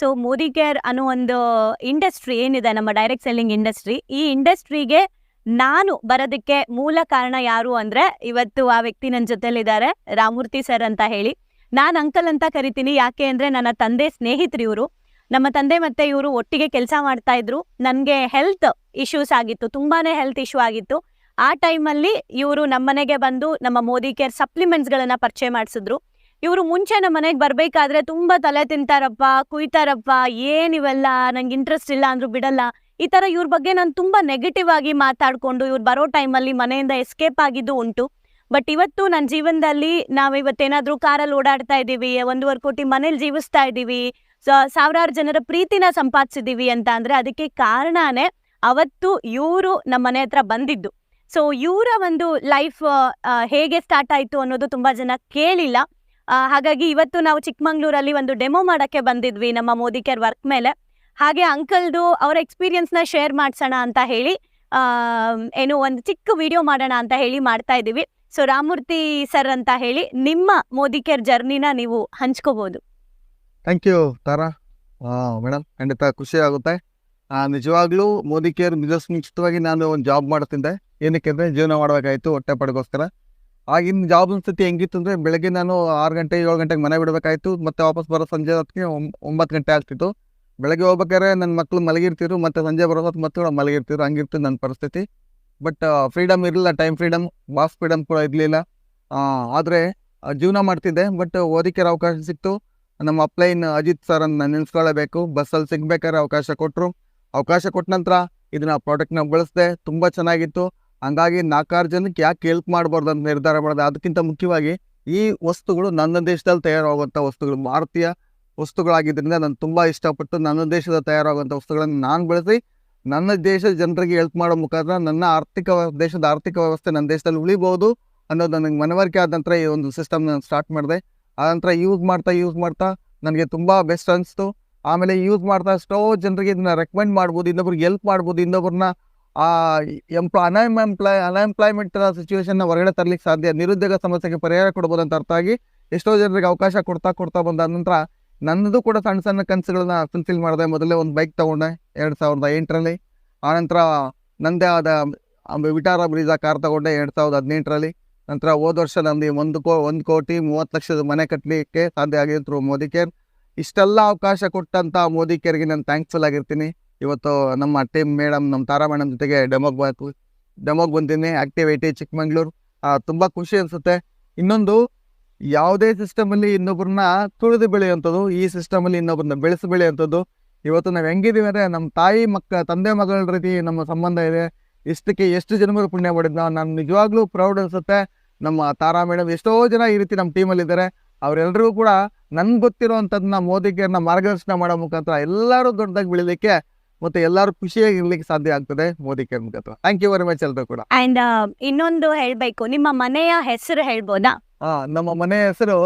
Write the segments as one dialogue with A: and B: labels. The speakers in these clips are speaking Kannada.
A: ಸೊ ಮೋದಿ ಕೇರ್ ಅನ್ನೋ ಒಂದು ಇಂಡಸ್ಟ್ರಿ ಏನಿದೆ, ನಮ್ಮ ಡೈರೆಕ್ಟ್ ಸೆಲ್ಲಿಂಗ್ ಇಂಡಸ್ಟ್ರಿ ಈ ಇಂಡಸ್ಟ್ರಿಗೆ ನಾನು ಬರೋದಕ್ಕೆ ಮೂಲ ಕಾರಣ ಯಾರು ಅಂದ್ರೆ, ಇವತ್ತು ಆ ವ್ಯಕ್ತಿ ನನ್ನ ಜೊತೆಲಿದ್ದಾರೆ, ರಾಮೂರ್ತಿ ಸರ್ ಅಂತ ಹೇಳಿ. ನಾನು ಅಂಕಲ್ ಅಂತ ಕರಿತೀನಿ, ಯಾಕೆ ಅಂದ್ರೆ ನನ್ನ ತಂದೆ ಸ್ನೇಹಿತರು ಇವರು. ನಮ್ಮ ತಂದೆ ಮತ್ತೆ ಇವರು ಒಟ್ಟಿಗೆ ಕೆಲಸ ಮಾಡ್ತಾ ಇದ್ರು. ನನಗೆ ಹೆಲ್ತ್ ಇಶ್ಯೂಸ್ ಆಗಿತ್ತು, ತುಂಬಾನೇ ಹೆಲ್ತ್ ಇಶ್ಯೂ ಆಗಿತ್ತು. ಆ ಟೈಮಲ್ಲಿ ಇವರು ನಮ್ಮನೆಗೆ ಬಂದು ನಮ್ಮ ಮೋದಿ ಕೇರ್ ಸಪ್ಲಿಮೆಂಟ್ಸ್ಗಳನ್ನ ಪರಿಚಯ ಮಾಡಿಸಿದ್ರು. ಇವರು ಮುಂಚೆ ನಮ್ಮ ಮನೆಗೆ ಬರ್ಬೇಕಾದ್ರೆ ತುಂಬಾ ತಲೆ ತಿಂತಾರಪ್ಪ, ಕುಯ್ತಾರಪ್ಪ ಏನಿವೆಲ್ಲ ನಂಗೆ ಇಂಟ್ರೆಸ್ಟ್ ಇಲ್ಲ ಅಂದ್ರೂ ಬಿಡಲ್ಲ. ಈ ತರ ಇವ್ರ ಬಗ್ಗೆ ನಾನು ತುಂಬಾ ನೆಗೆಟಿವ್ ಆಗಿ ಮಾತಾಡ್ಕೊಂಡು ಇವ್ರು ಬರೋ ಟೈಮಲ್ಲಿ ಮನೆಯಿಂದ ಎಸ್ಕೇಪ್ ಆಗಿದ್ದು ಉಂಟು. ಬಟ್ ಇವತ್ತು ನನ್ನ ಜೀವನದಲ್ಲಿ ನಾವು ಇವತ್ತೇನಾದ್ರೂ ಕಾರಲ್ಲಿ ಓಡಾಡ್ತಾ ಇದ್ದೀವಿ, ಒಂದೂವರೆ ಕೋಟಿ ಮನೇಲಿ ಜೀವಿಸ್ತಾ ಇದ್ದೀವಿ ಸಾವಿರಾರು ಜನರ ಪ್ರೀತಿನ ಸಂಪಾದಿಸಿದೀವಿ ಅಂತ ಅಂದ್ರೆ ಅದಕ್ಕೆ ಕಾರಣನೇ ಅವತ್ತು ಇವರು ನಮ್ಮ ಮನೆ ಹತ್ರ ಬಂದಿದ್ದು. ಸೊ ಇವರ ಒಂದು ಲೈಫ್ ಹೇಗೆ ಸ್ಟಾರ್ಟ್ ಆಯ್ತು ಅನ್ನೋದು ತುಂಬಾ ಜನ ಕೇಳಿಲ್ಲ. ಹಾಗಾಗಿ ಇವತ್ತು ನಾವು ಚಿಕ್ಕಮಂಗ್ಳೂರಲ್ಲಿ ಒಂದು ಡೆಮೋ ಮಾಡೋಕ್ಕೆ ಬಂದಿದ್ವಿ ನಮ್ಮ ಮೋದಿ ಕೇರ್ ವರ್ಕ್ ಮೇಲೆ. ಹಾಗೆ ಅಂಕಲ್ದು ಅವರ ಎಕ್ಸ್ಪೀರಿಯನ್ಸ್ನ ಶೇರ್ ಮಾಡ್ಸೋಣ ಅಂತ ಹೇಳಿ ಏನು ಒಂದು ಚಿಕ್ಕ ವಿಡಿಯೋ ಮಾಡೋಣ ಅಂತ ಹೇಳಿ ಮಾಡ್ತಾ ಇದ್ದೀವಿ. ಸೊ ರಾಮೂರ್ತಿ ಸರ್ ಅಂತ ಹೇಳಿ ನಿಮ್ಮ ಮೋದಿ ಕೇರ್ ಜರ್ನಿನ ನೀವು ಹಂಚ್ಕೋಬಹುದು
B: ಥ್ಯಾಂಕ್ ಯು ತಾರಾ. ಮೇಡಮ್ ಖಂಡಿತ ಖುಷಿ ಆಗುತ್ತೆ. ನಿಜವಾಗ್ಲೂ ಮೋದಿ ಕೇರ್ ನಿಜ ಸುಂಚಿತವಾಗಿ ನಾನು ಒಂದು ಜಾಬ್ ಮಾಡ್ತಿದ್ದೆ. ಏನಕ್ಕೆ ಅಂದರೆ ಜೀವನ ಮಾಡಬೇಕಾಯಿತು, ಹೊಟ್ಟೆ ಪಡೆಗೋಸ್ಕರ. ಆಗಿನ ಜಾಬ್ ಸ್ಥಿತಿ ಹೆಂಗಿತ್ತು ಅಂದರೆ ಬೆಳಗ್ಗೆ ನಾನು ಆರು ಗಂಟೆ, ಏಳು ಗಂಟೆಗೆ ಮನೆ ಬಿಡಬೇಕಾಯ್ತು. ಮತ್ತೆ ವಾಪಸ್ ಬರೋ ಸಂಜೆ ಹೊತ್ತಿಗೆ ಒಂಬ- ಒಂಬತ್ತು ಗಂಟೆ ಆಗ್ತಿತ್ತು. ಬೆಳಗ್ಗೆ ಹೋಗ್ಬೇಕಾದ್ರೆ ನನ್ನ ಮಕ್ಕಳು ಮಲಗಿರ್ತಿದ್ರು, ಮತ್ತೆ ಸಂಜೆ ಬರೋ ಹೊತ್ತು ಮತ್ತೆ ಮಲಗಿರ್ತಿದ್ರು. ಹಂಗಿರ್ತಿತ್ತು ನನ್ನ ಪರಿಸ್ಥಿತಿ. ಬಟ್ ಫ್ರೀಡಮ್ ಇರಲಿಲ್ಲ ಟೈಮ್ ಫ್ರೀಡಮ್ ಬಾಸ್ ಫ್ರೀಡಮ್ ಕೂಡ ಇರಲಿಲ್ಲ. ಆದರೆ ಜೀವನ ಮಾಡ್ತಿದ್ದೆ. ಬಟ್ ಓದಿಕೆ ಅವಕಾಶ ಸಿಕ್ತು. ನಮ್ಮ ಅಪ್ಲೈನ್ ಅಜಿತ್ ಸರ್ ಅನ್ನ ನೆನೆಸ್ಕೊಳ್ಳಬೇಕು ಬಸ್ಸಲ್ಲಿ ಸಿಗ್ಬೇಕಾದ್ರೆ ಅವಕಾಶ ಕೊಟ್ಟರು ಅವಕಾಶ ಕೊಟ್ಟ ನಂತರ ಇದನ್ನ ಪ್ರಾಡಕ್ಟ್ನ ಬಳಸಿದೆ. ತುಂಬ ಚೆನ್ನಾಗಿತ್ತು. ಹಂಗಾಗಿ ನಾಲ್ಕಾರು ಜನಕ್ಕೆ ಯಾಕೆ ಹೆಲ್ಪ್ ಮಾಡಬಾರ್ದು ಅಂತ ನಿರ್ಧಾರ ಮಾಡಿದೆ. ಅದಕ್ಕಿಂತ ಮುಖ್ಯವಾಗಿ ಈ ವಸ್ತುಗಳು ನನ್ನ ದೇಶದಲ್ಲಿ ತಯಾರಾಗುವಂಥ ವಸ್ತುಗಳು. ಭಾರತೀಯ ವಸ್ತುಗಳಾಗಿದ್ದರಿಂದ ನಾನು ತುಂಬ ಇಷ್ಟಪಟ್ಟು ನನ್ನ ದೇಶದ ತಯಾರಾಗುವಂಥ ವಸ್ತುಗಳನ್ನು ನಾನು ಬಳಸಿ ನನ್ನ ದೇಶದ ಜನರಿಗೆ ಹೆಲ್ಪ್ ಮಾಡೋ ಮುಖಾಂತರ ನನ್ನ ಆರ್ಥಿಕ ದೇಶದ ಆರ್ಥಿಕ ವ್ಯವಸ್ಥೆ ನನ್ನ ದೇಶದಲ್ಲಿ ಉಳಿಬೋದು ಅನ್ನೋದು ನನಗೆ ಮನವರಿಕೆ ಆದ ನಂತರ ಈ ಒಂದು ಸಿಸ್ಟಮ್ ನಾನು ಸ್ಟಾರ್ಟ್ ಮಾಡಿದೆ. ಆ ನಂತರ ಯೂಸ್ ಮಾಡ್ತಾ ಯೂಸ್ ಮಾಡ್ತಾ ನನಗೆ ತುಂಬ ಬೆಸ್ಟ್ ಅನಿಸ್ತು. ಆಮೇಲೆ ಯೂಸ್ ಮಾಡ್ತಾ ಎಷ್ಟೋ ಜನರಿಗೆ ಇದನ್ನ ರೆಕಮೆಂಡ್ ಮಾಡ್ಬೋದು, ಇನ್ನೊಬ್ರಿಗೆ ಹೆಲ್ಪ್ ಮಾಡ್ಬೋದು, ಇನ್ನೊಬ್ರನ್ನ ಆ, ಎಂಪ್ಲಾ ಅನ್ಎಂಪ್ಲಾಯ್ ಅನ್ಎಂಪ್ಲಾಯ್ಮೆಂಟ್ ಸಿಚುವೇಶನ್ನ ಹೊರಗಡೆ ತರಲಿಕ್ಕೆ ಸಾಧ್ಯ. ನಿರುದ್ಯೋಗ ಸಮಸ್ಯೆಗೆ ಪರಿಹಾರ ಕೊಡ್ಬೋದು ಅಂತ ಅರ್ಥ ಆಗಿ ಎಷ್ಟೋ ಜನರಿಗೆ ಅವಕಾಶ ಕೊಡ್ತಾ ಕೊಡ್ತಾ ಬಂದ ನಂತರ ನನ್ನದು ಕೂಡ ಸಣ್ಣ ಸಣ್ಣ ಕನಸುಗಳನ್ನ ಫುಲ್ಫಿಲ್ ಮಾಡಿದೆ. ಮೊದಲೇ ಒಂದು ಬೈಕ್ ತಗೊಂಡೆ ಎರಡು ಸಾವಿರದ ಎಂಟರಲ್ಲಿ. ಆನಂತರ ನಂದೇ ಆದ ವಿಟಾರ ಬ್ರೀಜಾ ಕಾರ್ ತಗೊಂಡೆ ಎರಡು ಸಾವಿರದ ಹದಿನೆಂಟರಲ್ಲಿ. ನಂತರ ಹೋದ ವರ್ಷ ನಮ್ದು ಒಂದು ಕೋ, ಒಂದು ಕೋಟಿ ಮೂವತ್ತು ಲಕ್ಷದ ಮನೆ ಕಟ್ಟಲಿಕ್ಕೆ ಸಾಧ್ಯ ಆಗಿದೆ ಥ್ರೂ ಮೋದಿ ಕೇರ್ ಇಷ್ಟೆಲ್ಲ ಅವಕಾಶ ಕೊಟ್ಟಂತ ಮೋದಿ ಕೇರ್ಗೆ ನಾನು ಥ್ಯಾಂಕ್ಫುಲ್ ಆಗಿರ್ತೀನಿ. ಇವತ್ತು ನಮ್ಮ ಟೀಮ್ ಮೇಡಮ್ ನಮ್ಮ ತಾರಾ ಮೇಡಮ್ ಜೊತೆಗೆ ಡೆಮೋಗೆ ಬಂತು ಡೆಮೋಗ್ ಬಂದಿನಿ ಆಕ್ಟಿವಿಟಿ ಚಿಕ್ಕಮಂಗ್ಳೂರು. ತುಂಬ ಖುಷಿ ಅನಿಸುತ್ತೆ. ಇನ್ನೊಂದು, ಯಾವುದೇ ಸಿಸ್ಟಮಲ್ಲಿ ಇನ್ನೊಬ್ರನ್ನ ತುಳಿದು ಬೆಳೆಯುವಂಥದ್ದು, ಈ ಸಿಸ್ಟಮಲ್ಲಿ ಇನ್ನೊಬ್ರನ್ನ ಬೆಳೆಸಿ ಬೆಳೆಯುವಂಥದ್ದು. ಇವತ್ತು ನಾವು ಹೆಂಗಿದ್ದೀವಿ ಅಂದರೆ ನಮ್ಮ ತಾಯಿ ಮಕ್ಕ ತಂದೆ ಮಗಳ ರೀತಿ ನಮ್ಮ ಸಂಬಂಧ ಇದೆ. ಇಷ್ಟಕ್ಕೆ ಎಷ್ಟು ಜನ್ಮಗಳು ಪುಣ್ಯ ಮಾಡಿದ್ನ, ನಾನು ನಿಜವಾಗ್ಲೂ ಪ್ರೌಡ್ ಅನಿಸುತ್ತೆ. ನಮ್ಮ ತಾರಾ ಮೇಡಮ್ ಎಷ್ಟೋ ಜನ ಈ ರೀತಿ ನಮ್ಮ ಟೀಮಲ್ಲಿದ್ದಾರೆ ಅವರೆಲ್ಲರಿಗೂ ಕೂಡ ನನ್ಗೆ ಗೊತ್ತಿರುವಂಥದ್ದನ್ನ ನಮ್ಮ ಮಾರ್ಗದರ್ಶನ ಮಾಡೋ ಮುಖಾಂತರ ಎಲ್ಲರೂ ದೊಡ್ಡದಾಗಿ ಬೆಳಿಲಿಕ್ಕೆ ಮತ್ತೆ ಎಲ್ಲರೂ ಖುಷಿಯಾಗಿ ಇರ್ಲಿಕ್ಕೆ ಸಾಧ್ಯ ಆಗ್ತದೆ ಮೋದಿ ಕೇರ್ ಮುಖಾಂತರ. ಥ್ಯಾಂಕ್ ಯು ವೆರಿ ಮಚ್ ಎಲ್ರು ಕೂಡ.
A: ಅಂಡ್ ಇನ್ನೊಂದು ಹೇಳ್ಬೇಕು ನಿಮ್ಮ ಮನೆಯ ಹೆಸರು ಹೇಳ್ಬೋದಾ?
B: ಆ, ನಮ್ಮ ಮನೆಯ ಹೆಸರು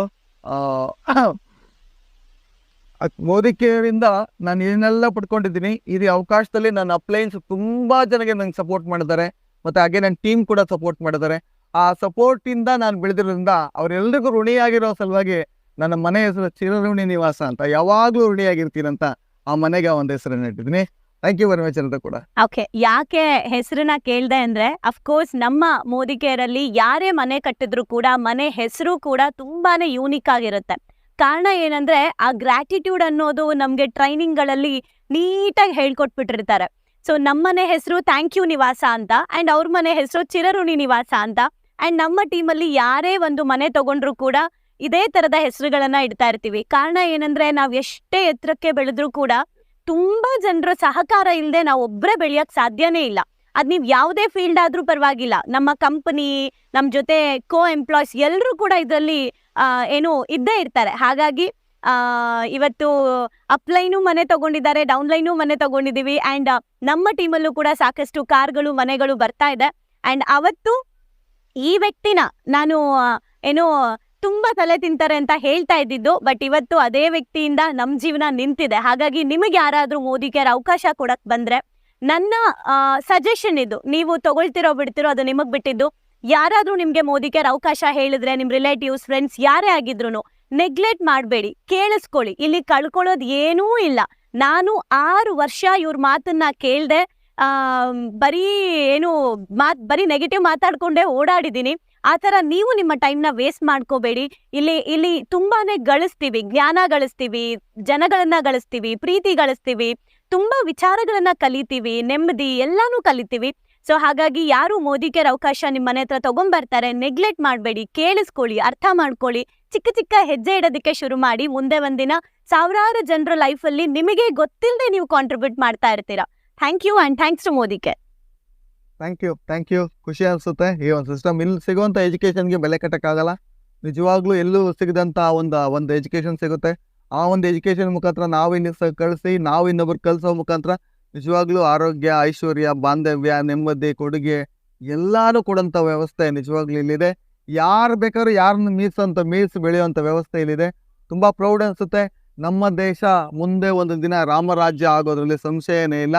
B: ಮೋದಿ ಕೇರ್ ಕೇರಿಂದ ನಾನು ಏನೆಲ್ಲ ಪಡ್ಕೊಂಡಿದ್ದೀನಿ ಇದು ಅವಕಾಶದಲ್ಲಿ ನನ್ನ ಅಪ್ಲೈನ್ಸ್ ತುಂಬಾ ಜನಗೆ ನಂಗೆ ಸಪೋರ್ಟ್ ಮಾಡಿದ್ದಾರೆ ಮತ್ತೆ ಹಾಗೆ ನನ್ನ ಟೀಮ್ ಕೂಡ ಸಪೋರ್ಟ್ ಮಾಡಿದ್ದಾರೆ. ಆ ಸಪೋರ್ಟ್ ಇಂದ ನಾನು ಬೆಳೆದಿರೋದ್ರಿಂದ ಅವರೆಲ್ಲರಿಗೂ ಋಣಿಯಾಗಿರೋ ಸಲುವಾಗಿ ನನ್ನ ಮನೆ ಹೆಸರು ಚಿರಋಣಿ ನಿವಾಸ ಅಂತ ಯಾವಾಗಲೂ ಋಣಿಯಾಗಿರ್ತೀನಂತ ಆ ಮನೆಗೆ ಒಂದು ಹೆಸರನ್ನು ಇಟ್ಟಿದ್ದೀನಿ. ಥ್ಯಾಂಕ್ ಯು ವೆರಿ ಮಚ್ ಅಂತ ಕೂಡ.
A: ಓಕೆ ಯಾಕೆ ಹೆಸರನ್ನ ಕೇಳ್ದೆ ಅಂದ್ರೆ ಅಫ್ಕೋರ್ಸ್ ನಮ್ಮ ಮೋದಿ ಕೇರಲ್ಲಿ ಯಾರೇ ಮನೆ ಕಟ್ಟಿದ್ರು ಕೂಡ, ಮನೆ ಹೆಸರು ಕೂಡ ತುಂಬಾನೇ ಯೂನಿಕ್ ಆಗಿರುತ್ತೆ. ಕಾರಣ ಏನಂದ್ರೆ, ಆ ಗ್ರಾಟಿಟ್ಯೂಡ್ ಅನ್ನೋದು ನಮ್ಗೆ ಟ್ರೈನಿಂಗ್ಗಳಲ್ಲಿ ನೀಟಾಗಿ ಹೇಳ್ಕೊಟ್ಬಿಟ್ಟಿರ್ತಾರೆ. ಸೊ ನಮ್ಮನೆ ಹೆಸರು ಥ್ಯಾಂಕ್ ಯು ನಿವಾಸ ಅಂತ ಅಂಡ್ ಅವ್ರ ಮನೆ ಹೆಸರು ಚಿರಋಣಿ ನಿವಾಸ ಅಂತ ಅಂಡ್ ನಮ್ಮ ಟೀಮಲ್ಲಿ ಯಾರೇ ಒಂದು ಮನೆ ತಗೊಂಡ್ರು ಕೂಡ ಇದೇ ತರದ ಹೆಸರುಗಳನ್ನ ಇಡ್ತಾ ಇರ್ತೀವಿ. ಕಾರಣ ಏನಂದ್ರೆ, ನಾವ್ ಎಷ್ಟೇ ಎತ್ತರಕ್ಕೆ ಬೆಳೆದ್ರು ಕೂಡ ತುಂಬಾ ಜನರ ಸಹಕಾರ ಇಲ್ಲದೆ ನಾವು ಒಬ್ರೇ ಬೆಳೆಯಕ್ ಸಾಧ್ಯನೇ ಇಲ್ಲ. ಅದ್ ನೀವ್ ಯಾವುದೇ ಫೀಲ್ಡ್ ಆದ್ರೂ ಪರವಾಗಿಲ್ಲ. ನಮ್ಮ ಕಂಪನಿ ನಮ್ ಜೊತೆ ಕೋ ಎಂಪ್ಲಾಯ್ಸ್ ಎಲ್ಲರೂ ಕೂಡ ಇದರಲ್ಲಿ ಏನು ಇದ್ದೇ ಇರ್ತಾರೆ. ಹಾಗಾಗಿ ಇವತ್ತು ಅಪ್ಲೈನು ಮನೆ ತಗೊಂಡಿದ್ದಾರೆ ಡೌನ್ಲೈನು ಮನೆ ತಗೊಂಡಿದೀವಿ ಅಂಡ್ ನಮ್ಮ ಟೀಮಲ್ಲೂ ಕೂಡ ಸಾಕಷ್ಟು ಕಾರ್ಗಳು, ಮನೆಗಳು ಬರ್ತಾ ಇದೆ. ಅಂಡ್ ಅವತ್ತು ಈ ವ್ಯಕ್ತಿನ ನಾನು ಏನು ತುಂಬಾ ತಲೆ ತಿಂತಾರೆ ಅಂತ ಹೇಳ್ತಾ ಇದ್ದಿದ್ದು ಬಟ್ ಇವತ್ತು ಅದೇ ವ್ಯಕ್ತಿಯಿಂದ ನಮ್ ಜೀವನ ನಿಂತಿದೆ. ಹಾಗಾಗಿ ನಿಮಗೆ ಯಾರಾದ್ರೂ ಕೇರ್ ಅವಕಾಶ ಕೊಡಕ್ ಬಂದ್ರೆ ನನ್ನ ಸಜೆಷನ್ ಇದು. ನೀವು ತಗೊಳ್ತಿರೋ ಬಿಡ್ತಿರೋ ಅದು ನಿಮಗ್ ಬಿಟ್ಟಿದ್ದು. ಯಾರಾದ್ರೂ ನಿಮ್ಗೆ ಮೋದಿ ಕೇರ್ ಅವಕಾಶ ಹೇಳಿದ್ರೆ ನಿಮ್ ರಿಲೇಟಿವ್ಸ್ ಫ್ರೆಂಡ್ಸ್ ಯಾರೇ ಆಗಿದ್ರು ನೆಗ್ಲೆಕ್ಟ್ ಮಾಡಬೇಡಿ. ಕೇಳಿಸ್ಕೊಳ್ಳಿ. ಇಲ್ಲಿ ಕಳ್ಕೊಳ್ಳೋದು ಏನೂ ಇಲ್ಲ. ನಾನು ಆರು ವರ್ಷ ಇವ್ರ ಮಾತನ್ನ ಕೇಳ್ದೆ, ಆ, ಬರೀ ಏನು ಮಾತ್, ಬರೀ ನೆಗೆಟಿವ್ ಮಾತಾಡ್ಕೊಂಡೆ ಓಡಾಡಿದೀನಿ ಆ ಥರ ನೀವು ನಿಮ್ಮ ಟೈಮ್ನ ವೇಸ್ಟ್ ಮಾಡ್ಕೋಬೇಡಿ. ಇಲ್ಲಿ ಇಲ್ಲಿ ತುಂಬಾನೇ ಗಳಿಸ್ತೀವಿ, ಜ್ಞಾನ ಗಳಿಸ್ತೀವಿ, ಜನಗಳನ್ನ ಗಳಿಸ್ತೀವಿ, ಪ್ರೀತಿ ಗಳಿಸ್ತೀವಿ, ತುಂಬಾ ವಿಚಾರಗಳನ್ನ ಕಲಿತೀವಿ, ನೆಮ್ಮದಿ ಎಲ್ಲಾನು ಕಲಿತೀವಿ. ಸೊ ಹಾಗಾಗಿ ಯಾರು ಮೋದಿಕೇರ್ ಅವಕಾಶ ನಿಮ್ಮ ಮನೆ ಹತ್ರ ತಗೊಂಡ್ಬರ್ತಾರೆ ನೆಗ್ಲೆಕ್ಟ್ ಮಾಡಬೇಡಿ, ಕೇಳಿಸ್ಕೊಳ್ಳಿ, ಅರ್ಥ ಮಾಡ್ಕೊಳ್ಳಿ, ಚಿಕ್ಕ ಚಿಕ್ಕ ಹೆಜ್ಜೆ ಇಡೋದಕ್ಕೆ ಶುರು ಮಾಡಿ, ಮುಂದೆ ಒಂದಿನ ಸಾವಿರಾರು ಜನರ ಲೈಫಲ್ಲಿ ನಿಮಗೆ ಗೊತ್ತಿಲ್ಲದೆ ನೀವು ಕಾಂಟ್ರಿಬ್ಯೂಟ್ ಮಾಡ್ತಾ ಇರ್ತೀರಾ. Thank you and thanks to Modicare
B: thank you thank you ಖುಷಿ ಅನಿಸುತ್ತೆ. ಈ ಒಂದು ಸಿಸ್ಟಮ್ ಇಲ್ಲಿ ಸಿಗುವಂಥ ಎಜುಕೇಷನ್ಗೆ ಬೆಲೆ ಕಟ್ಟಕ್ಕಾಗಲ್ಲ. ನಿಜವಾಗ್ಲೂ ಎಲ್ಲೂ ಸಿಗದಂಥ ಒಂದು ಒಂದು ಎಜುಕೇಷನ್ ಸಿಗುತ್ತೆ. ಆ ಒಂದು ಎಜುಕೇಷನ್ ಮುಖಾಂತರ ನಾವು ಇನ್ನು ಕಳಿಸಿ, ನಾವು ಇನ್ನೊಬ್ರು ಕಲಿಸೋ ಮುಖಾಂತರ ನಿಜವಾಗ್ಲೂ ಆರೋಗ್ಯ, ಐಶ್ವರ್ಯ, ಬಾಂಧವ್ಯ, ನೆಮ್ಮದಿ, ಕೊಡುಗೆ ಎಲ್ಲಾನು ಕೊಡೋಂಥ ವ್ಯವಸ್ಥೆ ನಿಜವಾಗ್ಲೂ ಇಲ್ಲಿದೆ. ಯಾರು ಬೇಕಾದ್ರೂ ಯಾರನ್ನ ಅಂತ ಮೀರ್ಸಿ ಬೆಳೆಯುವಂಥ ವ್ಯವಸ್ಥೆ ಇಲ್ಲಿದೆ. ತುಂಬ ಪ್ರೌಡ್ ಅನಿಸುತ್ತೆ. ನಮ್ಮ ದೇಶ ಮುಂದೆ ಒಂದು ದಿನ ರಾಮರಾಜ್ಯ ಆಗೋದ್ರಲ್ಲಿ ಸಂಶಯನೇ ಇಲ್ಲ.